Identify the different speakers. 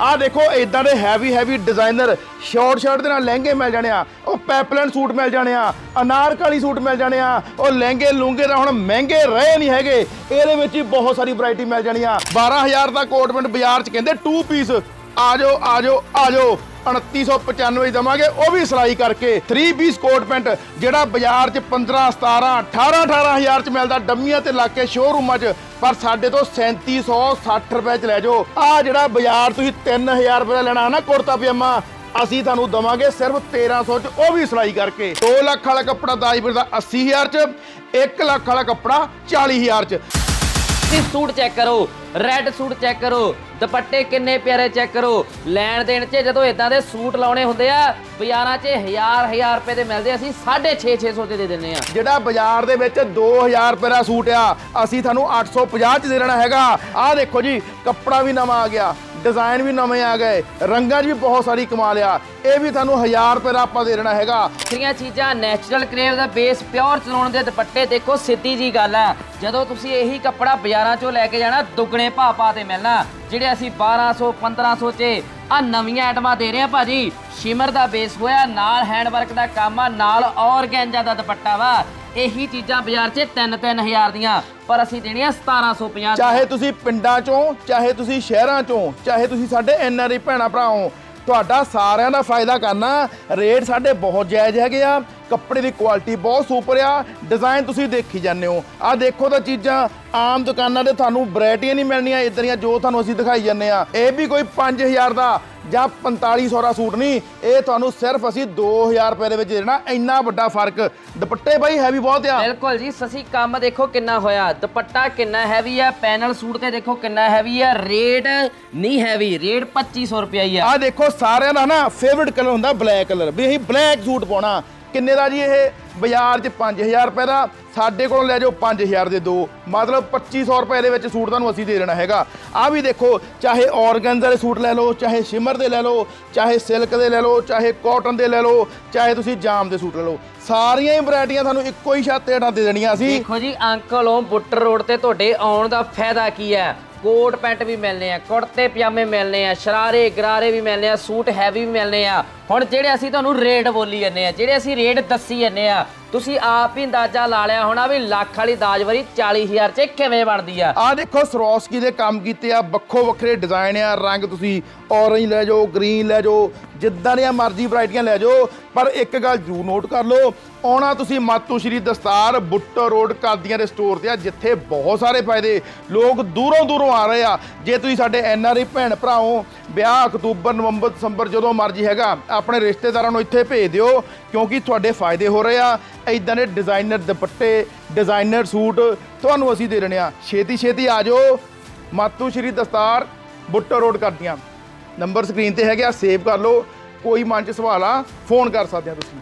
Speaker 1: ਆਹ ਦੇਖੋ ਇਦਾਂ ਦੇ heavy heavy designer short shirt ਦੇ ਨਾਲ ਲਹਿੰਗੇ ਮਿਲ ਜਾਣੇ ਆ, ਉਹ ਪੈਪਲਨ ਸੂਟ ਮਿਲ ਜਾਣੇ ਆ ਅਨਾਰਕਲੀ ਸੂਟ ਮਿਲ ਜਾਣੇ ਆ, ਉਹ ਲਹਿੰਗੇ ਲੂੰਗੇ ਤਾਂ ਹੁਣ ਮਹਿੰਗੇ ਰਹੇ ਨਹੀਂ ਹੈਗੇ। ਇਹਦੇ ਵਿੱਚ ਹੀ ਬਹੁਤ ਸਾਰੀ ਵੈਰਾਈਟੀ ਮਿਲ ਜਾਣੀ ਆ। 12000 ਦਾ ਕੋਟ ਪੈਂਟ ਬਾਜ਼ਾਰ 'ਚ ਕਹਿੰਦੇ 2 ਪੀਸ ਆ ਜਾਓ ਆ ਜਾਓ ਆ ਜਾਓ। 2995 ਦਵਾਂਗੇ। ਉਹ ਵੀ ਸਿਲਾਈ ਕਰਕੇ 3 ਪੀਸ ਕੋਟ ਪੈਂਟ ਜਿਹੜਾ ਬਾਜ਼ਾਰ 'ਚ 15 17 18 18000 'ਚ ਮਿਲਦਾ ਡੰਮੀਆਂ ਤੇ ਲਾ ਕੇ ਸ਼ੋਰੂਮਾਂ 'ਚ ਪਰ ਸਾਡੇ ਤੋਂ 3760 ਰੁਪਏ 'ਚ ਲੈ ਜਾਓ। ਆ ਜਿਹੜਾ ਬਾਜ਼ਾਰ ਤੁਸੀਂ 3000 ਰੁਪਏ ਦਾ ਲੈਣਾ ਹੈ ਨਾ ਕੁੜਤਾ ਪਜਾਮਾ, ਅਸੀਂ ਤੁਹਾਨੂੰ ਦਵਾਂਗੇ ਸਿਰਫ 1300 'ਚ, ਉਹ ਵੀ ਸਿਲਾਈ ਕਰਕੇ। 2 ਲੱਖ ਵਾਲਾ ਕੱਪੜਾ ਦਾਜਪੁਰ ਦਾ 80000 'ਚ 1 ਲੱਖ ਵਾਲਾ ਕੱਪੜਾ 40000 'ਚ।
Speaker 2: ਤੁਸੀਂ ਸੂਟ ਚੈੱਕ ਕਰੋ ਰੈੱਡ ਸੂਟ ਚੈੱਕ ਕਰੋ, ਦੁਪੱਟੇ ਕਿੰਨੇ ਪਿਆਰੇ ਚੈੱਕ ਕਰੋ। ਲੈਣ ਦੇਣ 'ਚ ਜਦੋਂ ਇਦਾਂ ਦੇ ਸੂਟ ਲਾਉਣੇ ਹੁੰਦੇ ਆ, ਬਾਜ਼ਾਰਾਂ 'ਚ ਹਜ਼ਾਰ ਹਜ਼ਾਰ ਰੁਪਏ ਦੇ ਮਿਲਦੇ ਅਸੀਂ 6.5 600 ਦੇ ਦੇ ਦਿੰਨੇ ਆ।
Speaker 1: ਜਿਹੜਾ ਬਾਜ਼ਾਰ ਦੇ ਵਿੱਚ 2000 ਰੁਪਏ ਦਾ ਸੂਟ ਆ, ਅਸੀਂ ਤੁਹਾਨੂੰ 850 ਚ ਦੇ ਦੇਣਾ ਹੈਗਾ। ਆਹ ਦੇਖੋ ਜੀ, ਕੱਪੜਾ ਵੀ ਨਵਾਂ ਆ ਗਿਆ। ਡਿਜ਼ਾਈਨ ਵੀ ਨਵੇਂ ਆ ਗਏ, ਰੰਗਾਂ 'ਚ ਵੀ ਬਹੁਤ ਸਾਰੀ ਕਮਾਲ ਆ। ਇਹ ਵੀ ਤੁਹਾਨੂੰ 1000 ਰੁਪਏ ਦਾ ਆਪਾਂ ਦੇ ਦੇਣਾ ਹੈਗਾ।
Speaker 2: ਵੱਖਰੀਆਂ ਚੀਜ਼ਾਂ ਨੈਚੁਰਲ ਕਰੇਵ ਦਾ ਬੇਸ ਪਿਓਰ ਚਲਾਉਣ ਦੇ ਦੁਪੱਟੇ, ਦੇਖੋ ਸਿੱਧੀ ਜੀ ਗੱਲ ਆ। ਜਦੋਂ ਤੁਸੀਂ ਇਹੀ ਕੱਪੜਾ ਬਾਜ਼ਾਰਾਂ 'ਚੋਂ ਲੈ ਕੇ ਜਾਣਾ, ਦੁੱਗਣੇ ਭਾਅ ਪਾ ਤੇ ਮਿਲਣਾ। ਜਿਹੜੇ ਅਸੀਂ 1200 1500 'ਚ ਆ ਨਵੀਆਂ ਆਈਟਮਾਂ ਦੇ ਰਹੇ ਆ ਭਾਜੀ ਸ਼ਿਮਰ ਦਾ ਬੇਸ ਹੋਇਆ, ਨਾਲ ਹੈਂਡਵਰਕ ਦਾ ਕੰਮ ਆ, ਨਾਲ ਔਰਗੈਂਜਾ ਦਾ ਦੁਪੱਟਾ ਵਾ। ਇਹੀ ਚੀਜ਼ਾਂ ਬਾਜ਼ਾਰ 'ਚ 3-3000 ਦੀਆਂ, ਪਰ ਅਸੀਂ ਦੇਣੀਆਂ 1750
Speaker 1: ਚਾਹੇ ਤੁਸੀਂ ਪਿੰਡਾਂ 'ਚੋਂ, ਚਾਹੇ ਤੁਸੀਂ ਸ਼ਹਿਰਾਂ 'ਚੋਂ, ਚਾਹੇ ਤੁਸੀਂ ਸਾਡੇ ਐਨਆਰਆਈ ਭੈਣਾ ਭਰਾ ਹੋ ਤੁਹਾਡਾ ਸਾਰਿਆਂ ਦਾ ਫਾਇਦਾ ਕਰਨਾ, ਰੇਟ ਸਾਡੇ ਬਹੁਤ ਜਾਇਜ਼ ਹੈਗੇ ਆ, ਕੱਪੜੇ ਦੀ ਕੁਆਲਿਟੀ ਬਹੁਤ ਸੁਪਰ ਆ ਡਿਜ਼ਾਈਨ ਤੁਸੀਂ ਦੇਖੀ ਜਾਂਦੇ ਹੋ। ਆ ਦੇਖੋ ਤਾਂ ਚੀਜ਼ਾਂ, ਆਮ ਦੁਕਾਨਾਂ ਤੇ ਤੁਹਾਨੂੰ ਵੈਰਾਈਟੀਆਂ ਨਹੀਂ ਮਿਲਣੀਆਂ ਇਦਾਂ ਦੀਆਂ ਜੋ ਤੁਹਾਨੂੰ ਅਸੀਂ ਦਿਖਾਈ ਜਾਂਦੇ ਆ। ਇਹ ਵੀ ਕੋਈ 5000 ਦਾ ਜਾਂ 4500 ਦਾ ਸੂਟ ਨਹੀਂ ਇਹ ਤੁਹਾਨੂੰ ਸਿਰਫ ਅਸੀਂ 2000 ਰੁਪਏ ਦੇ ਵਿੱਚ ਦੇਣਾ ਇੰਨਾ ਵੱਡਾ ਫ਼ਰਕ। ਦੁਪੱਟੇ ਬਾਈ ਹੈਵੀ ਬਹੁਤ ਆ।
Speaker 2: ਬਿਲਕੁਲ ਜੀ ਸਸੀ ਕੰਮ ਦੇਖੋ ਕਿੰਨਾ ਹੋਇਆ। ਦੁਪੱਟਾ ਕਿੰਨਾ ਹੈਵੀ ਆ ਪੈਨਲ ਸੂਟ ਤੇ ਦੇਖੋ ਕਿੰਨਾ ਹੈਵੀ ਆ ਰੇਟ ਨਹੀਂ ਹੈਵੀ ਰੇਟ 2500 ਰੁਪਇਆ ਹੀ ਆ।
Speaker 1: ਆ ਦੇਖੋ ਸਾਰਿਆਂ ਦਾ ਨਾ ਫੇਵਰਿਟ ਕਲਰ ਹੁੰਦਾ ਬਲੈਕ ਕਲਰ ਵੀ ਅਸੀਂ ਬਲੈਕ ਸੂਟ ਪਾਉਣਾ। ਕਿੰਨੇ ਦਾ ਜੀ ਇਹ ਬਾਜ਼ਾਰ 'ਚ? 5000 ਰੁਪਏ ਦਾ। ਸਾਡੇ ਕੋਲੋਂ ਲੈ ਜਾਓ 5000 ਦੇ ਦੋ। ਮਤਲਬ 2500 ਰੁਪਏ ਦੇ ਵਿੱਚ ਸੂਟ ਤੁਹਾਨੂੰ ਅਸੀਂ ਦੇ ਦੇਣਾ ਹੈਗਾ। ਆ ਵੀ ਦੇਖੋ, ਚਾਹੇ ਔਰਗੈਂਜ਼ਾ ਦੇ ਸੂਟ ਲੈ ਲਓ, ਚਾਹੇ ਸ਼ਿਮਰ ਦੇ ਲੈ ਲਓ, ਚਾਹੇ ਸਿਲਕ ਦੇ ਲੈ ਲਓ, ਚਾਹੇ ਕਾਟਨ ਦੇ ਲੈ ਲਓ, ਚਾਹੇ ਤੁਸੀਂ ਜਾਮ ਦੇ ਸੂਟ ਲੈ ਲਓ। ਸਾਰੀਆਂ ਹੀ ਵੈਰਾਈਟੀਆਂ ਤੁਹਾਨੂੰ ਇੱਕੋ ਹੀ ਛੱਤ ਹੇਠਾਂ ਦੇ ਦੇਣੀਆਂ ਅਸੀਂ।
Speaker 2: ਦੇਖੋ ਜੀ, ਅੰਕਲੋਂ, ਬੁੱਟਰ ਰੋਡ ਤੇ ਤੁਹਾਡੇ ਆਉਣ ਦਾ ਫਾਇਦਾ ਕੀ ਹੈ? ਕੋਟ ਪੈਂਟ ਵੀ ਮਿਲਨੇ ਆ, ਕੁੜਤੇ, ਪਜਾਮੇ ਮਿਲਨੇ ਆ, ਸ਼ਰਾਰੇ, ਗਰਾਰੇ ਵੀ ਮਿਲਨੇ ਆ, ਸੂਟ ਹੈਵੀ ਵੀ ਮਿਲਨੇ ਆ। ਹੁਣ ਜਿਹੜੇ ਅਸੀਂ ਤੁਹਾਨੂੰ ਰੇਟ ਬੋਲੀ ਜੰਨੇ ਆ ਜਿਹੜੇ ਅਸੀਂ ਰੇਟ ਦੱਸੀ ਜੰਨੇ ਆ ਤੁਸੀਂ ਆਪ ਹੀ ਅੰਦਾਜ਼ਾ ਲਾ ਲਿਆ ਹੋਣਾ ਵੀ ਲੱਖ ਵਾਲੀ ਦਾਜਵਰੀ 40000 ਚ ਕਿਵੇਂ ਬਣਦੀ ਆ?
Speaker 1: ਆ ਦੇਖੋ, ਸਰੋਸਕੀ ਦੇ ਕੰਮ ਕੀਤੇ ਆ, ਵੱਖੋ ਵੱਖਰੇ ਡਿਜ਼ਾਈਨ ਆ, ਰੰਗ ਤੁਸੀਂ ਔਰੇਂਜ ਲੈ ਜਾਓ ਗ੍ਰੀਨ ਲੈ ਜਾਓ, ਜਿੱਦਾਂ ਦੀਆਂ ਮਰਜ਼ੀ ਵੈਰਾਈਟੀਆਂ ਲੈ ਜਾਓ, ਪਰ ਇੱਕ ਗੱਲ ਜ਼ਰੂਰ ਨੋਟ ਕਰ ਲਓ, ਆਉਣਾ ਤੁਸੀਂ ਮਾਤੂ ਸ਼੍ਰੀ ਦਸਤਾਰ ਬੁੱਟੋ ਰੋਡ ਕਾਦੀਆਂ ਦੇ ਸਟੋਰ ਤੇ ਆ, ਜਿੱਥੇ ਬਹੁਤ ਸਾਰੇ ਫਾਇਦੇ, ਲੋਕ ਦੂਰੋਂ ਦੂਰੋਂ ਆ ਰਹੇ ਆ। ਜੇ ਤੁਸੀਂ ਸਾਡੇ ਐਨ ਆਰ ਐਨਆਰਆਈ ਭੈਣ ਭਰਾਓ, ਵਿਆਹ ਅਕਤੂਬਰ, ਨਵੰਬਰ, ਦਸੰਬਰ ਜਦੋਂ ਮਰਜ਼ੀ ਹੈਗਾ ਆਪਣੇ ਰਿਸ਼ਤੇਦਾਰਾਂ ਨੂੰ ਇੱਥੇ ਭੇਜ ਦਿਓ, ਕਿਉਂਕਿ ਤੁਹਾਡੇ ਫਾਇਦੇ ਹੋ ਰਹੇ ਆ। ਇਦਾਂ ਦੇ ਡਿਜ਼ਾਈਨਰ ਦੁਪੱਟੇ ਡਿਜ਼ਾਈਨਰ ਸੂਟ ਤੁਹਾਨੂੰ ਅਸੀਂ ਦੇ ਰਹੇ ਆ। ਛੇਤੀ ਛੇਤੀ ਆ ਜਾਓ। ਮਾਤੂ ਸ਼੍ਰੀ ਦਸਤਾਰ ਬੁੱਟਰ ਰੋਡ ਕਰਦੀਆਂ। ਨੰਬਰ ਸਕਰੀਨ ਤੇ ਹੈਗਾ ਸੇਵ ਕਰ ਲਓ। ਕੋਈ ਮਨ ਚ ਸਵਾਲ ਆ ਫੋਨ ਕਰ ਸਕਦੇ ਆ ਤੁਸੀਂ।